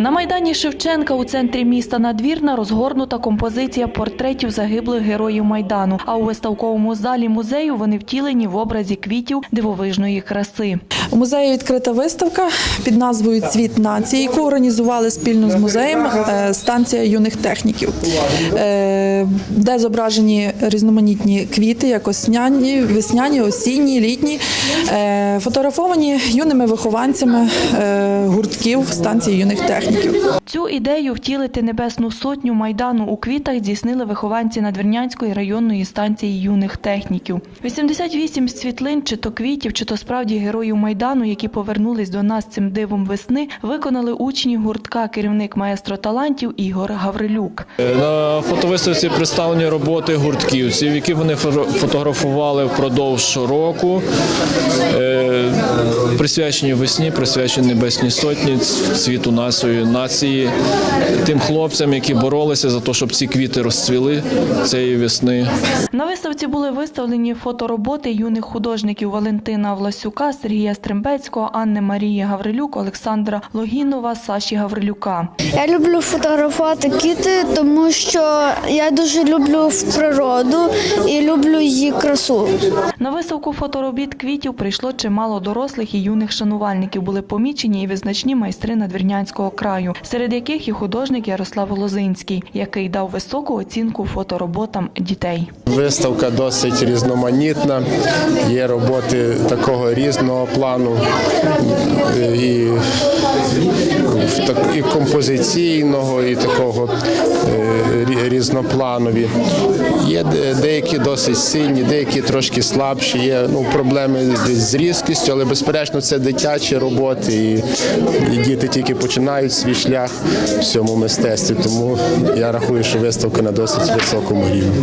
На майдані Шевченка у центрі міста Надвірна розгорнута композиція портретів загиблих героїв майдану. А у виставковому залі музею вони втілені в образі квітів дивовижної краси. У музеї відкрита виставка під назвою Цвіт нації, яку організували спільно з музеєм е, станція юних техніків, е, де зображені різноманітні квіти, як осняні, весняні, осінні, літні, е, фотографовані юними вихованцями гуртків станції юних техніків. Цю ідею втілити небесну сотню майдану у квітах здійснили вихованці Надвірнянської районної станції юних техніків. 88 світлин, чи то квітів, чи то справді героїв майдану, які повернулись до нас цим дивом весни, виконали учні гуртка, керівник маестро талантів Ігор Гаврилюк. На фотовиставці представлені роботи гуртківців, які вони фото- фотографували впродовж року, е, присвячені весні, присвячені Небесній Сотні, цвіту нашої нації, тим хлопцям, які боролися за те, щоб ці квіти розцвіли цієї весни. На виставці були виставлені фотороботи юних художників Валентина Власюка, Сергія Стрембецького, Анни Марії Гаврилюк, Олександра Логінова, Саші Гаврилюка. Я люблю фотографувати квіти, тому що я дуже люблю природу і люблю її красу. На виставку фоторобіт квітів прийшло чимало дорослих і юних шанувальників. Були помічені і визначні майстри надвірнянського краю, серед яких і художник Ярослав Лозинський, який дав високу оцінку фотороботам дітей. Виставка досить різноманітна. Є роботи такого різного плану і, і композиційного, і такого е, різнопланові. Є деякі досить сильні, деякі трошки слабші. Є ну, проблеми з різкістю, але безперечно це дитячі роботи, і, і діти тільки починають свій шлях в цьому мистецтві. Тому я рахую, що виставка на досить високому рівні.